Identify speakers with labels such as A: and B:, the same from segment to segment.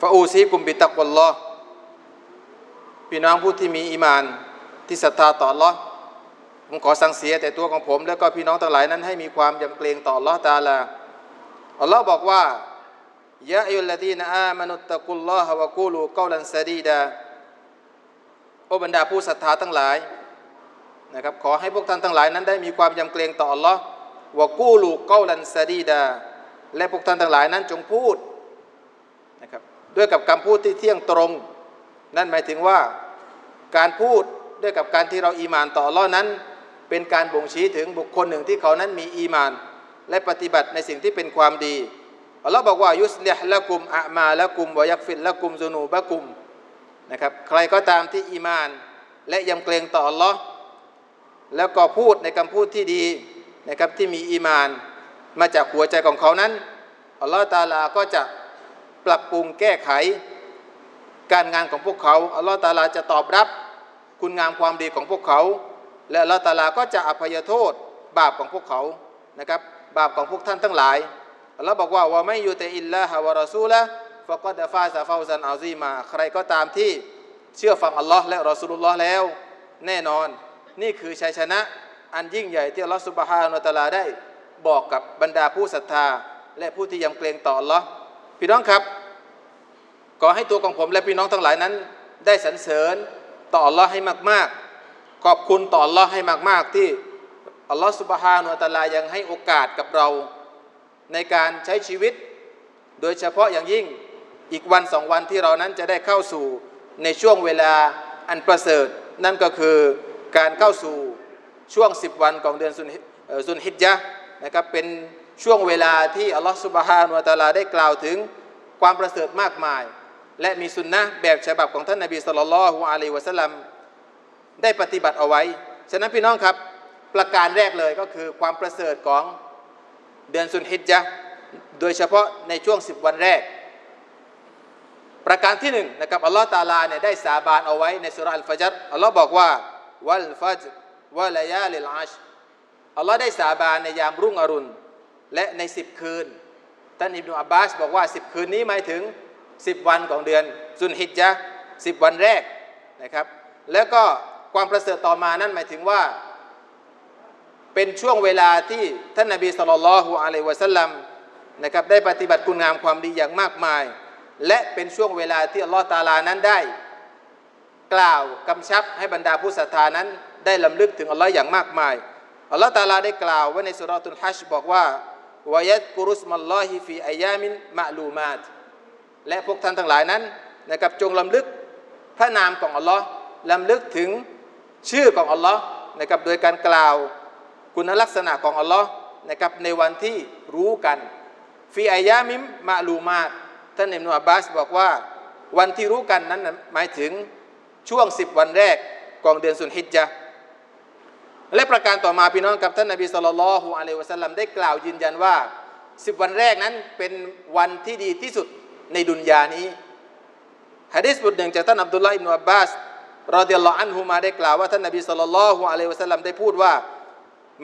A: ฟาอูซีกุมบิตักวัลลอพี่น้องผู้ที่มีอีมานที่ศรัทธาต่อ Allah ผมขอสั่งเสียแต่ตัวของผม แล้วก็พี่น้องทั้งหลายนั้นให้มีความยำเกรงต่อ Allah ตาลาอัลลอฮ์บอกว่ายะอายุลลดีนอามานุตตะกุลลอฮะวะกูลูกาลันซะดีดาโอบรรดาผู้ศรัทธาทั้งหลายนะครับขอให้พวกท่านทั้งหลายนั้นได้มีความยำเกรงต่อ Allah วะกูลูกาลันซะดีดาและพวกท่านทั้งหลายนั้นจงพูด นะครับด้วยกับคำพูดที่เที่ยงตรง นั่นหมายถึงว่าการพูดด้วยกับการที่เราอีมานต่อ Allah นั้น เป็นการบ่งชี้ถึงบุคคลหนึ่งที่เขานั้นมีอีมาน และปฏิบัติในสิ่งที่เป็นความดีอัลลอฮ์บอกว่ายุสลิฮละกุมอะมาละกุมวยักฟิดละกุมซุนูบะกุมนะครับใครก็ตามที่อีมาน และยำเกรงต่ออัลลอฮ์แล้วก็พูดในคำพูดที่ดีนะครับที่มีอีมาน มาจากหัวใจของเขานั้นอัลลอฮ์ตาลาก็จะ ปรับปรุงแก้ไข การงานของพวกเขาอัลลอฮ์ตาลาจะตอบรับ คุณงามความดีของพวกเขา และอัลลอฮ์ตาลาก็จะอภัยโทษบาปของพวกเขานะครับบาปของพวกท่านทั้งหลายอัลลอฮ์บอกว่าว่าไม่อยุติอิลลาฮะวะรอซูละฟะกอดฟาซาฟาซันอาซีมาใครก็ตามที่เชื่อฟังอัลลอฮ์และรอซูลุลลอฮ์แล้ว แน่นอนนี่คือชัยชนะอันยิ่งใหญ่ที่อัลลอฮ์สุบฮานุตะลาได้ บอกกับบรรดาผู้ศรัทธา และผู้ที่ยำเกรงต่ออัลลอฮ์ พี่น้องครับขอให้ตัวของผมและพี่น้องทั้งหลายนั้น ได้สรรเสริญต่ออัลลอฮ์ให้มาก ๆ ขอบคุณต่ออัลลอฮ์ให้มาก ๆ ที่อัลลอฮ์สุบฮานุตะลายังให้โอกาสกับเราในการใช้ชีวิต โดยเฉพาะอย่างยิ่งอีกวันสองวันที่เรานั้นจะได้เข้าสู่ในช่วงเวลาอันประเสริฐ นั่นก็คือการเข้าสู่ช่วง 10 วันของเดือนซุนฮิจญะนะครับเป็น ช่วงเวลาที่อัลลอฮฺสุบฮานุตาลาได้กล่าวถึงความประเสริฐมากมาย และมีสุนนะแบบฉบับของท่านนบีสุลต่านละฮ์อะลัยฮิวะสัลลัมได้ปฏิบัติเอาไว้ ฉะนั้นพี่น้องครับ ประการแรกเลยก็คือความประเสริฐของเดือนซุนฮิจญะห์โดยเฉพาะในช่วง 10 วันแรก ประการที่หนึ่งนะครับอัลลอฮฺตาลาเนี่ยได้สาบานเอาไว้ในสุราอัลฟาจัรอัลลอฮ์บอกว่าวัลฟัจวะลายาลิลอัชอัลลอฮ์ได้สาบานในยามรุ่งอรุณ และในสิบคืนท่านอิบนุอับบาสบอกว่าสิบคืนนี้หมายถึงสิบวันของเดือนซุนฮิจญะสิบวันแรกนะครับ แล้วก็ความประเสริฐต่อมานั่นหมายถึงว่า เป็นช่วงเวลาที่ท่านนบีสุลต่านละฮ์อะลัยวะสัลลัมนะครับได้ปฏิบัติคุณงามความดีอย่างมากมาย และเป็นช่วงเวลาที่อัลลอฮ์ตาลานั้นได้ กล่าวกำชับให้บรรดาผู้ศรัทธานั้น ได้ลำลึกถึงอัลลอฮ์อย่างมากมายอัลลอฮ์ตาลาได้กล่าวไว้ในสุราตุลฮัชบอกว่า วายัดกุรุสมัลลอฮิฟีอายามินมะลูมาตและพวกท่านทั้งหลายนั้นนะครับจงลำลึกพระนามของอัลลอฮ์ลำลึกถึงชื่อของอัลลอฮ์นะครับโดยการกล่าวคุณลักษณะของอัลลอฮ์นะครับในวันที่รู้กันฟีอายามิมมะลูมาตท่านอิบนุอับบาสบอกว่าวันที่รู้กันนั้นหมายถึงช่วงสิบวันแรกของเดือนสุนฮิจญะห์ และประการต่อมาพี่น้องกับท่านนบีสุลต่านละฮ์อะลัยวะสัลลัมได้กล่าวยืนยันว่าสิบวันแรกนั้นเป็นวันที่ดีที่สุดในดุนยานี้ฮะดิษบทหนึ่งจากท่านอับดุลลาห์อิบนุอับบาสรอดิยัลลอฮุอันฮุมาได้กล่าวว่าท่านนบีสุลต่านละฮ์อะลัยวะสัลลัมได้พูดว่า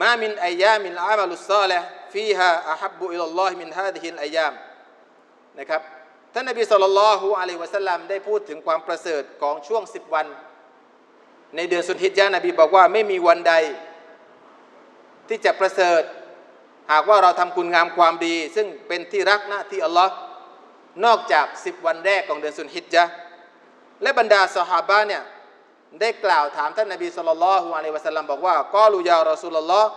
A: มามินอายามินอามัลุสซาลิฮ์ฟีฮาอะฮับบุอิลลอฮิมินฮาดิฮิลอายามนะครับท่านนบีสุลต่านละฮ์อะลัยวะสัลลัมได้พูดถึงความประเสริฐของช่วงสิบวัน ในเดือนสุนฮิจญะนบีบอกว่าไม่มีวันใด ที่จะประเสริฐ หากว่าเราทำคุณงามความดี ซึ่งเป็นที่รักน้าที่อัลลอฮ์นอกจากสิบวันแรกของเดือนสุนฮิจญะและบรรดาสหาบะเนี่ยได้กล่าวถามท่านนบีสุลต่านละฮ์อะลัยวะสัลลัมบอกว่ากอลูยารอซูลลอฮ์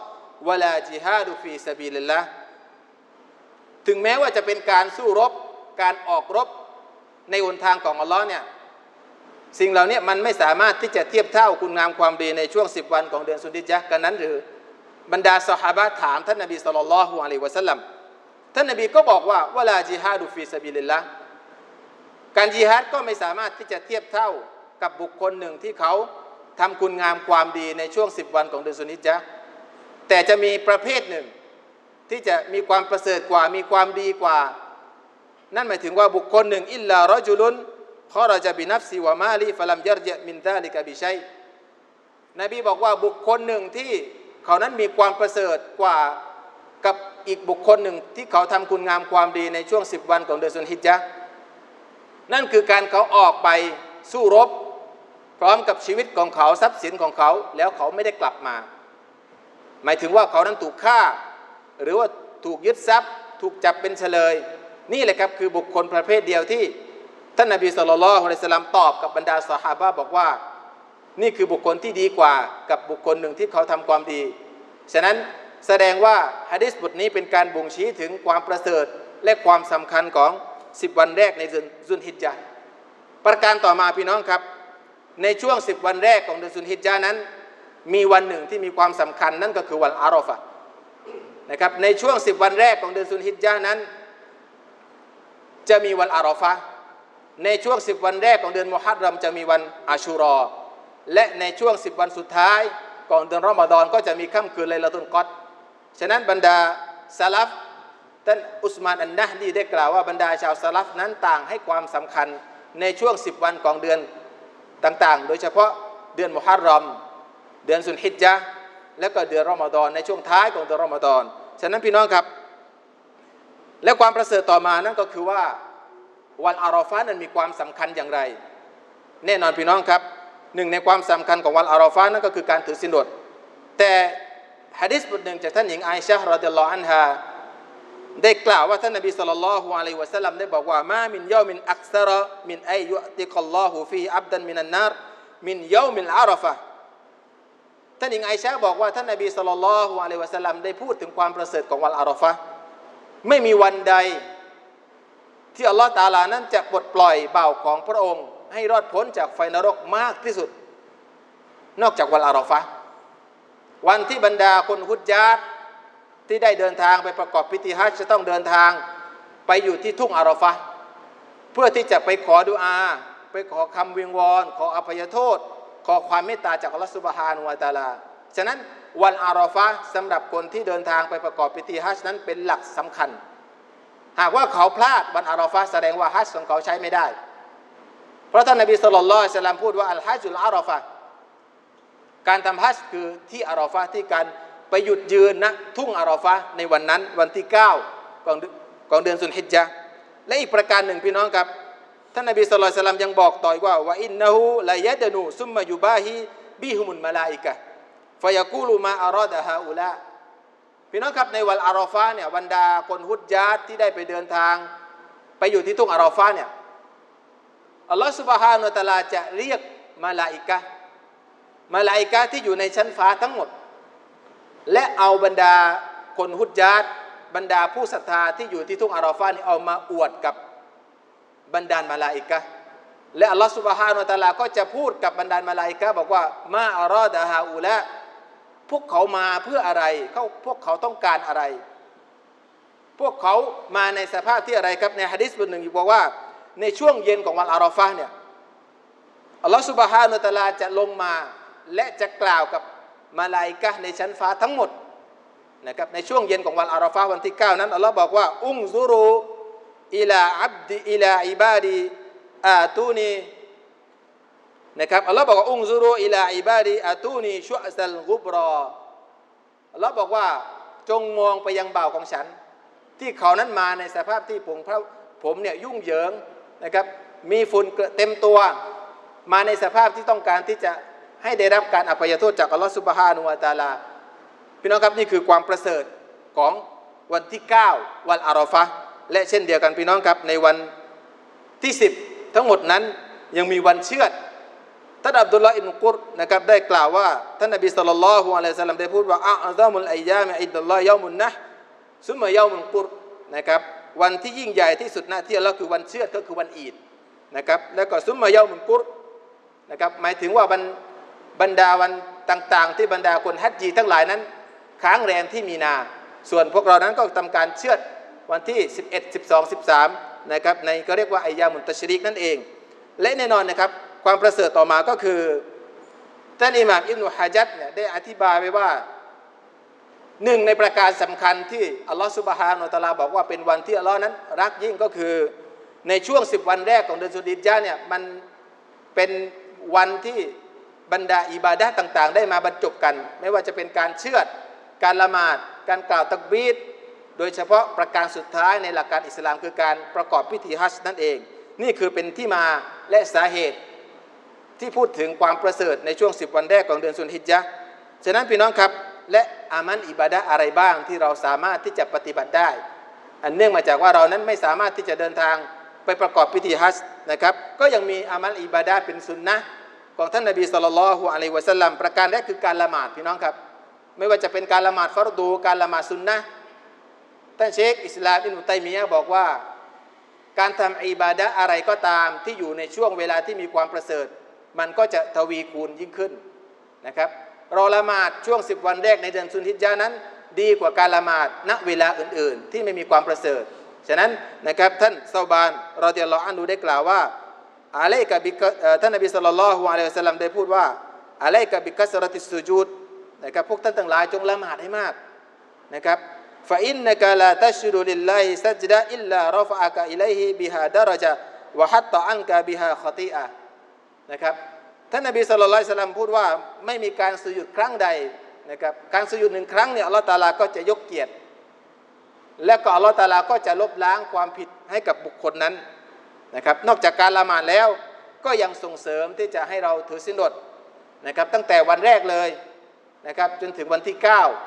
A: วะลาจิฮาดุฟีซาบีลิลละถึงแม้ว่าจะเป็นการสู้รบการออกรบในหนทางของอัลลอฮ์เนี่ย สิ่งเหล่านี้มันไม่สามารถที่จะเทียบเท่าคุณงามความดีในช่วงสิบวันของเดือนสุนฮิจห์กันนั้นหรือบรรดาสหาบะถามท่านนบีสุลต่านละฮ์อะลัยวะสัลลัมท่านนบีก็บอกว่าวลาจิฮาดุฟีซาบิลิลละการจิฮาดก็ไม่สามารถที่จะเทียบเท่ากับบุคคลหนึ่งที่เขาทำคุณงามความดีในช่วงสิบวันของเดือนสุนิจญะห์แต่จะมีประเภทหนึ่งที่จะมีความประเสริฐกว่ามีความดีกว่า นั่นหมายถึงว่าบุคคลหนึ่งอิลลารอจุลุน ขอราจะบินับซีวามาลีฟลัมยัรเจมินซาลิกะบิชัยนบีบอกว่าบุคคลหนึ่งที่เขานั้นมีความประเสริฐกว่ากับอีกบุคคลหนึ่งที่เขาทำคุณงามความดีในช่วงสิบวันของเดือนสุนฮิจญะห์นั่นคือการเขาออกไปสู้รบ พร้อมกับชีวิตของเขาทรัพย์สินของเขา แล้วเขาไม่ได้กลับมา หมายถึงว่าเขานั้นถูกฆ่า หรือว่าถูกยึดทรัพย์ ถูกจับเป็นเฉลย นี่แหละครับคือบุคคลประเภทเดียวที่ ท่านนบีสุลต่านละฮ์อะลัยฮิสลามตอบกับบรรดาสหาบะบอกว่า นี่คือบุคคลที่ดีกว่ากับบุคคลหนึ่งที่เขาทำความดี ฉะนั้นแสดงว่าฮะดิษบทนี้เป็นการบ่งชี้ถึงความประเสริฐและความสำคัญของ10วันแรกในเดือนซุนฮิจญาห์ประการต่อมาพี่น้องครับ ในช่วง10วันแรกของเดือนซุนฮิจญาห์นั้น มีวันหนึ่งที่มีความสำคัญนั่นก็คือวันอารอฟะนะครับในช่วง10วันแรกของเดือนซุนฮิจญาห์นั้น จะมีวันอารอฟะ ในช่วง 10 วันแรกของเดือนมุฮัรรอมจะมีวันอาชูรอ และในช่วง 10 วันสุดท้ายของเดือนรอมฎอนก็จะมีค่ำคืนไลลาตุลกอดฉะนั้นบรรดาซาลฟท่านอุสมานอันนะดีได้กล่าวว่าบรรดาชาวซาลฟนั้นต่างให้ความสำคัญในช่วง 10 วันของเดือนต่างๆ โดยเฉพาะเดือนมุฮัรรอม เดือนสุนฮิจญะห์และก็เดือนรอมฎอนในช่วงท้ายของเดือนรอมฎอนฉะนั้นพี่น้องครับ และความประเสริฐต่อมานั่นก็คือว่า วันอารอฟานั้นมีความสำคัญอย่างไร แน่นอนพี่น้องครับหนึ่งในความสำคัญของวันอารอฟานั่นก็คือการถือศีลอดแต่ฮะดิษบทหนึ่งจากท่านหญิงไอชะฮ์รอดิลลอฮุอันฮาได้กล่าวว่าท่านนบีสุลต่านละฮุอะลัยวะสัลลัมได้บอกว่ามามินยามินอักษรมินไอยุติกัลลอฮุฟีอับดันมินันนารมินยามินอารอฟะท่านหญิงไอชะบอกว่าท่านนบีสุลต่านละฮุอะลัยวะสัลลัมได้พูดถึงความประเสริฐของวันอารอฟะไม่มีวันใด ที่อัลลอฮ์ตาลานั้นจะปลดปล่อยเบ่าของพระองค์ ให้รอดพ้นจากไฟนรกมากที่สุด นอกจากวันอาราฟะวันที่บรรดาคนฮุจญาตที่ได้เดินทางไปประกอบพิธีฮัจจะต้องเดินทางไปอยู่ที่ทุ่งอาราฟะเพื่อที่จะไปขอดุอา ไปขอคำวิงวอน ขออภัยโทษ ขอความเมตตาจากอัลลอฮฺสุบฮานุวะตาลา ฉะนั้นวันอาราฟะสำหรับคนที่เดินทางไปประกอบพิธีฮัจญ์นั้นเป็นหลักสำคัญ หากว่าเขาพลาดวันอาราฟะห์แสดงว่าฮัจของเขาใช้ไม่ได้ เพราะท่านนบีสุลต่านสัลลัมพูดว่าอัลฮัจจุลอาราฟะห์การทำฮัจคือที่อาราฟะห์ที่การไปหยุดยืนนะทุ่งอาราฟะห์ในวันนั้นวันที่ 9 ของเดือนของเดือนสุนฮิจญะและอีกประการหนึ่งพี่น้องครับ ท่านนบีสุลต่านสัลลัมยังบอกต่ออีกว่าว่าอินนะฮูลายะดนูซุมมายุบาฮิบิฮุมุลมาลาอิกะฟยากูลูมาอารอดะฮาอุลา พี่น้องครับในวันอาราฟาเนี่ยบรรดาคนฮุดญาที่ได้ไปเดินทาง ไปอยู่ที่ทุ่งอาราฟาเนี่ยอัลลอฮฺสุบฮานุตะลาจะเรียกมาลาอิกะมาลาอิกะที่อยู่ในชั้นฟ้าทั้งหมด และเอาบรรดาคนฮุดญาบรรดาผู้ศรัทธาที่อยู่ที่ทุ่งอาราฟานี่เอามาอวดกับบรรดามาลาอิกะและอัลลอฮฺสุบฮานุตะลาก็จะพูดกับบรรดามาลาอิกะบอกว่ามาอารอดะฮาอุละ พวกเขามาเพื่ออะไรเขาพวกเขาต้องการอะไร พวกเขามาในสภาพที่อะไรครับในฮะดิษบทหนึ่งบอกว่าในช่วงเย็นของวันอาราฟะเนี่ยอัลลอฮฺสุบฮานุตะลาจะลงมาและจะกล่าวกับมาลาอิกะในชั้นฟ้าทั้งหมดนะครับในช่วงเย็นของวันอาราฟะวันที่ 9 นั้นอัลลอฮ์บอกว่า อุงซุรูอิลาอับดีอิลาอิบาดีอาตูนี นะครับอัลลอฮ์บอกว่าอุงซุรูอิลาอิบาดีอาตูนีชุอัซัลกุบรออัลลอฮ์บอกว่าจงมองไปยังบ่าวของฉัน ที่เขานั้นมาในสภาพที่ผมพระผมเนี่ยยุ่งเหยิงนะครับมีฝุ่นเต็มตัว มาในสภาพที่ต้องการที่จะให้ได้รับการอภัยโทษจากอัลลอฮ์สุบฮานุวะตาลา พี่น้องครับนี่คือความประเสริฐของวันที่ 9 วันอาราฟะและเช่นเดียวกันพี่น้องครับในวันที่ 10 ทั้งหมดนั้นยังมีวันเชือด ท่านอับดุลลาห์อิบนุกุรนะครับได้กล่าวว่าท่านนบีสุลต่านละฮ์อะลัยฮิสสลามได้พูดว่าอัลซามุลอัยยามอิดดัลลอฮ์ยามุนนะซุมมายามุลกุรนะครับวันที่ยิ่งใหญ่ที่สุดหน้าที่เราคือวันเชือดก็คือวันอีดนะครับแล้วก็ซุมมายามุลกุรนะครับหมายถึงว่าบรรบรรดาวันต่างๆ ที่บรรดาคนฮัจจีทั้งหลายนั้น ค้างแรมที่มีนา ส่วนพวกเรานั้นก็ทำการเชือดวันที่ 11 12 13นะครับในก็เรียกว่าอัยยามุนตชริกนั่นเอง และแน่นอนนะครับ ความประเสริฐต่อมาก็คือท่านอิหม่ามอิบนุฮะจัดเนี่ยได้อธิบายไว้ว่าหนึ่งในประการสำคัญที่อัลลอฮฺสุบฮานุตะลาบอกว่าเป็นวันที่อัลลอฮ์นั้น รักยิ่งก็คือในช่วงสิบวันแรกของเดือนสุดิจญาเนี่ยมันเป็นวันที่บรรดาอิบาดะต่าง ๆ ได้มาบรรจบกัน ไม่ว่าจะเป็นการเชื่อด การละหมาด การกล่าวตักบีดโดยเฉพาะประการสุดท้ายในหลักการอิสลามคือการประกอบพิธีฮัจญ์นั่นเอง นี่คือเป็นที่มาและสาเหตุ ที่พูดถึงความประเสริฐในช่วง 10 วันแรกของเดือนสุนฮิจญะฉะนั้นพี่น้องครับและอามันอิบาดะอะไรบ้างที่เราสามารถที่จะปฏิบัติได้ อันเนื่องมาจากว่าเรานั้นไม่สามารถที่จะเดินทางไปประกอบพิธีฮัจญ์นะครับ ก็ยังมีอามัลอิบาดะเป็นสุนนะของท่านนบีสุลต่านละฮ์อะลัยวะสัลลัมประการแรกคือการละหมาดพี่น้องครับ ไม่ว่าจะเป็นการละหมาดฟารดูการละหมาดสุนนะท่านเชคอิสลามอินุตัยมียะบอกว่า การทำอิบาดะอะไรก็ตามที่อยู่ในช่วงเวลาที่มีความประเสริฐ มันก็จะทวีคูณยิ่งขึ้นนะครับ เราละหมาดช่วง 10 วันแรกในเดือนสุนทิจานั้น ดีกว่าการละหมาดณเวลาอื่นๆ ที่ไม่มีความประเสริฐ ฉะนั้นนะครับท่านซาบานเราจะรออันดูได้กล่าวว่าอะลักับท่านอับดุลลอฮฺละฮ์อะลัยฮิสลัมได้พูดว่าอะลักับบิกัสรติสุจูดนะครับพวกท่านต่างหลายจงละหมาดให้มากนะครับฟาอินนกาลาตัชรุลิลลาฮิซัจดะอิลลารฟะอักะอิลัยฮิบิฮาดารจะวะฮัตตะอันกะบิฮาขติอะ นะครับท่านนบีสุลต่านสลัมพูดว่าไม่มีการสุยุดครั้งใดนะครับการสุยุดหนึ่งครั้งเนี่ยอัลลอฮฺตาลาก็จะยกเกียรติ และก็อัลลอฮฺตาลาก็จะลบล้างความผิดให้กับบุคคลนั้นนะครับนอกจากการละหมาดแล้วก็ยังส่งเสริมที่จะให้เราถือสินอดนะครับตั้งแต่วันแรกเลยนะครับจนถึงวันที่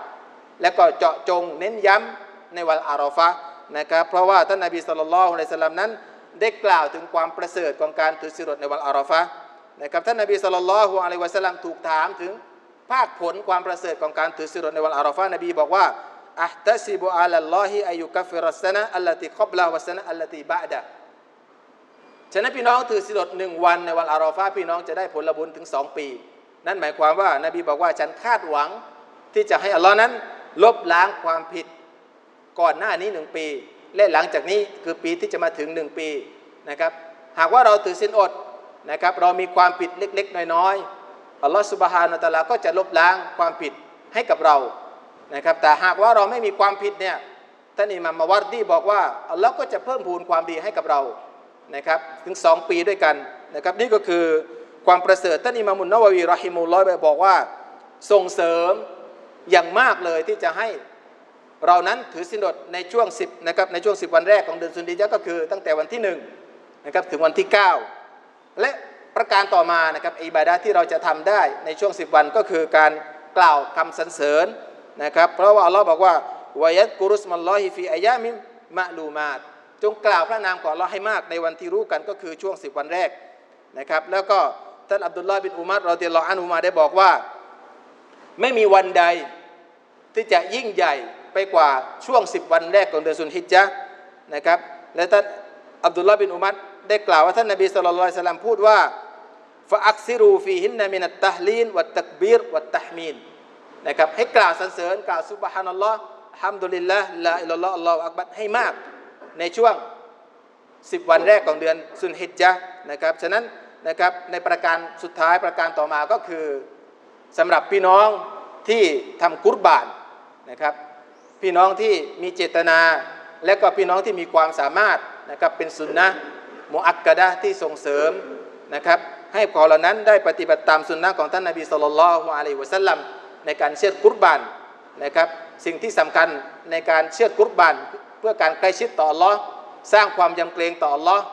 A: 9 แล้วก็เจาะจงเน้นย้ำในวันอารอฟะนะครับเพราะว่าท่านนบีสุลต่านละฮ์อะลัยฮิสลามนั้นได้กล่าวถึงความประเสริฐของการถือสินอดในวันอารอฟะ นะครับท่านนบีสุลต่านละฮ์อะลัยวะสัลลัมถูกถามถึงภาคผลความประเสริฐของการถือสินอดในวันอารอฟะนบีบอกว่าอัตซิบุอัลลอฮิอายุกัฟิรัสนะอัลลติกับละวะสนะอัลลติบะดะฉะนั้นพี่น้องถือสิลหนึ่งวันในวันอารอฟาพี่น้องจะได้ผลบุญถึงสองปี นั่นหมายความว่านาบีบอกว่าฉันคาดหวังที่จะให้อัลลอฮ์นั้น ลบล้างความผิดก่อนหน้านี้หนึ่งปี และหลังจากนี้คือปีที่จะมาถึงหนึ่งปีนะครับหากว่าเราถือสินอด นะครับเรามีความผิดเล็กๆ น้อยๆอัลลอฮ์สุบฮานาตะอาลาก็จะลบล้างความผิดให้กับเรานะครับแต่หากว่าเราไม่มีความผิดเนี่ยท่านอิมามมาวัดดีบอกว่าอัลลอฮ์ก็จะเพิ่มพูนความดีให้กับเรานะครับถึงสองปีด้วยกันนะครับนี่ก็คือความประเสริฐท่านอิมามุนนาวะวีรอฮิมุลลอฮ์บอกว่าส่งเสริมอย่างมากเลยที่จะให้เรานั้นถือสินอดในช่วง 10นะครับในช่วง 10 วันแรกของเดือนสุนดียะก็คือตั้งแต่วันที่1นะครับถึงวันที่ 9 และประการต่อมานะครับอิบาดะที่เราจะทำได้ในช่วง 10 วันก็คือการกล่าวคำสรรเสริญนะครับ เพราะว่าอัลลอฮ์บอกว่าวายัดกุรุสมัลลอฮิฟีอายามิมมะลูมาตจงกล่าวพระนามของอัลลอฮ์ให้มากในวันที่รู้กันก็คือช่วง 10 วันแรกนะครับ แล้วก็ท่านอับดุลลาห์บินอุมัรเราเตียลออันอุมาได้บอกว่า ไม่มีวันใดที่จะยิ่งใหญ่ไปกว่าช่วง 10 วันแรกของเดือนสุนฮิจญะห์นะครับและท่านอับดุลลาห์บินอุมัร ได้กล่าวว่าท่านนบีสุลต่านสลัมพูดว่าฟะอักซิรูฟีฮินนามินัตตะลีนวัตตักบีรวัตตะฮมีนนะครับให้กล่าวสรรเสริญกล่าวซุบฮานัลลอฮ์ฮัมดุลิลละลาอิลลัลลอฮ์อัลลอฮฺอักบัรให้มาก ในช่วง 10 วันแรกของเดือนสุนฮิจญะนะครับฉะนั้นนะครับในประการสุดท้ายประการต่อมาก็คือสำหรับพี่น้องที่ทำกุรบานนะครับพี่น้องที่มีเจตนา และก็พี่น้องที่มีความสามารถนะครับเป็นสุนนะ มุอักกะดะที่ส่งเสริมนะครับ ให้พอเหล่านั้นได้ปฏิบัติตามสุนนะของท่านนบีสุลต่านละฮ์อะลัยฮิวะสัลลัมในการเชื่อกุรบานนะครับ สิ่งที่สำคัญในการเชื่อกุรบานเพื่อการใกล้ชิดต่ออัลลอฮ์สร้างความยำเกรงต่ออัลลอฮ์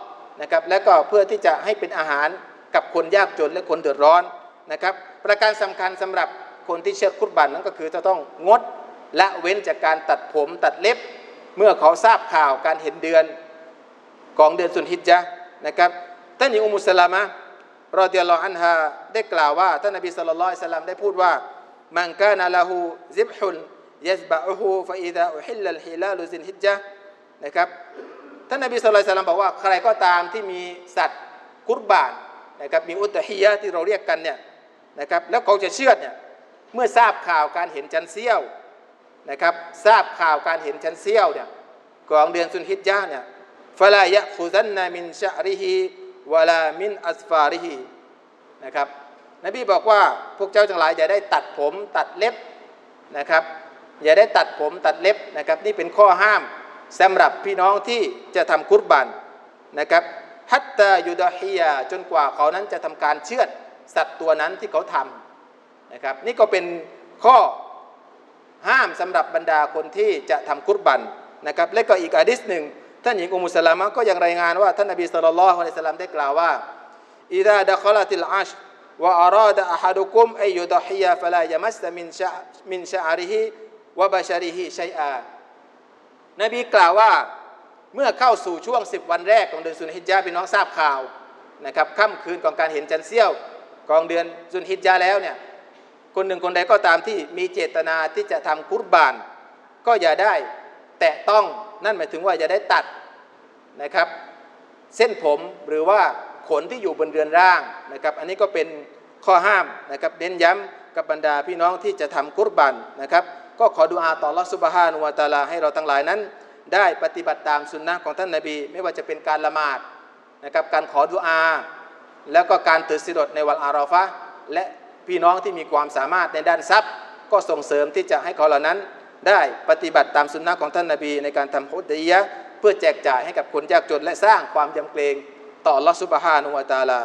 A: นะครับและก็เพื่อที่จะให้เป็นอาหารกับคนยากจนและคนเดือดร้อนนะครับ ประการสำคัญสำหรับคนที่เชื่อคุตบันนั่นก็คือจะต้องงดละเว้นจากการตัดผมตัดเล็บ เมื่อเขาทราบข่าวการเห็นเดือน ของเดือนสุนฮิจญะห์นะครับท่านหญิงอุมุสลามะรอเดียลออันฮาได้กล่าวว่าท่านนบีสุลต่านละสลัมได้พูดว่ามันกานาละหูซิบฮุนยัซบะอูฮูฟะอิดะอุฮิลลัลฮิลาลุซินฮิจญะห์นะครับท่านนบีสุลต่านบอกว่าใครก็ตามที่มีสัตว์กุรบานนะครับมีอุตฮิยะที่เราเรียกกันเนี่ยนะครับแล้วเขาจะเชื่อเนี่ยเมื่อทราบข่าวการเห็นจันเซี่ยวนะครับทราบข่าวการเห็นจันเซี่ยวเนี่ยของเดือนสุนฮิจญาเนี่ย ฟลายะคุซันนามินชะริฮีวลามินอัสฟาริฮีนะครับนบีบอกว่าพวกเจ้าทั้งหลายอย่าได้ตัดผมตัดเล็บนะครับ อย่าได้ตัดผมตัดเล็บนะครับ นี่เป็นข้อห้ามสำหรับพี่น้องที่จะทำกุรบันนะครับฮัตตายุดาฮียจนกว่าเขานั้นจะทำการเชือดสัตว์ตัวนั้นที่เขาทำนะครับ นี่ก็เป็นข้อห้ามสำหรับบรรดาคนที่จะทำกุรบันนะครับ และก็อีกอะดิษหนึ่ง ท่านหญิงอุมมุสลามะก็ยังรายงานว่าท่านนบีสุลต่านละฮ์อัลสลามได้กล่าวว่าอิดะดะคลาติลอัชวะอารอดะอะฮัดุกุมอัยยุดฮิยาฟลายามัสตมินชะมินชะอาริฮิวะบะชาริฮิชัยอานบีกล่าวว่าเมื่อเข้าสู่ช่วง 10 วันแรกของเดือนสุนฮิจญาพี่น้องทราบข่าวนะครับค่ำคืนของการเห็นจันทร์เสี้ยวของเดือนสุนฮิจญาแล้วเนี่ยคนหนึ่งคนใดก็ตามที่มีเจตนาที่จะทำกุรบาน ก็อย่าได้แตะต้อง นั่นหมายถึงว่าอย่าได้ตัดนะครับ เส้นผมหรือว่าขนที่อยู่บนเรือนร่างนะครับ อันนี้ก็เป็นข้อห้ามนะครับเน้นย้ำกับบรรดาพี่น้องที่จะทำกุรบันนะครับ ก็ขอดุอาต่อลอสุบฮานุวาตาลาให้เราทั้งหลายนั้น ได้ปฏิบัติตามสุนนะของท่านนาบี ไม่ว่าจะเป็นการละหมาดนะครับ การขอดุอา แล้วก็การถือสิรดในวันอาราฟะและพี่น้องที่มีความสามารถในด้านทรัพย์ ก็ส่งเสริมที่จะให้เขาเหล่านั้น ได้ปฏิบัติตามสุนนะของท่านนาบีในการทำฮุดดียะเพื่อแจกจ่ายให้กับคนยากจนและสร้างความยำเกรงต่อลอสุบฮานุวาตาลา